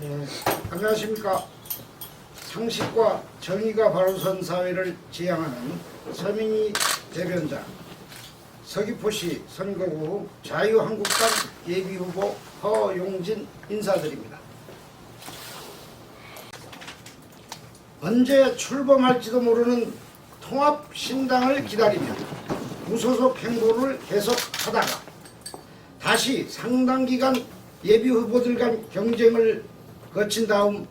네, 안녕하십니까. 상식과 정의가 바로 선 사회를 지향하는 서민이 대변자 서귀포시 선거구 자유한국당 예비후보 허용진 인사드립니다. 언제 출범할지도 모르는 통합신당을 기다리며 무소속 행보를 계속하다가 다시 상당 기간 예비 후보들 간 경쟁을 거친 다음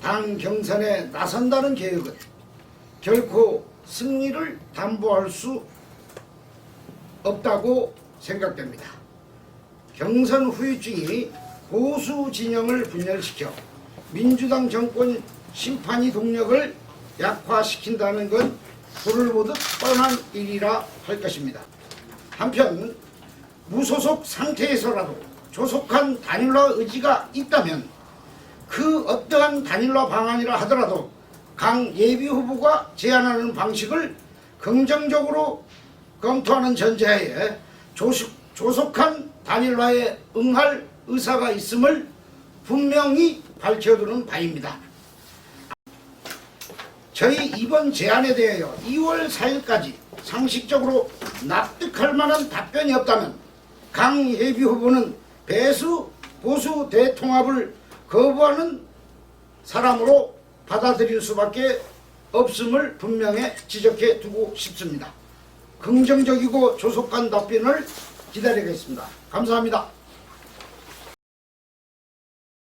당 경선에 나선다는 계획은 결코 승리를 담보할 수 없다고 생각됩니다. 경선 후유증이 보수 진영을 분열시켜 민주당 정권 심판이 동력을 약화시킨다는 건 불을 보듯 뻔한 일이라 할 것입니다. 한편 무소속 상태에서라도 조속한 단일화 의지가 있다면 그 어떠한 단일화 방안이라 하더라도 강 예비 후보가 제안하는 방식을 긍정적으로 검토하는 전제하에 조속, 조속한 단일화에 응할 의사가 있음을 분명히 밝혀두는 바입니다. 저희 이번 제안에 대하여 2월 4일까지 상식적으로 납득할 만한 답변이 없다면 강 예비 후보는 배수 보수 대통합을 거부하는 사람으로 받아들일 수밖에 없음을 분명히 지적해 두고 싶습니다. 긍정적이고 조속한 답변을 기다리겠습니다. 감사합니다.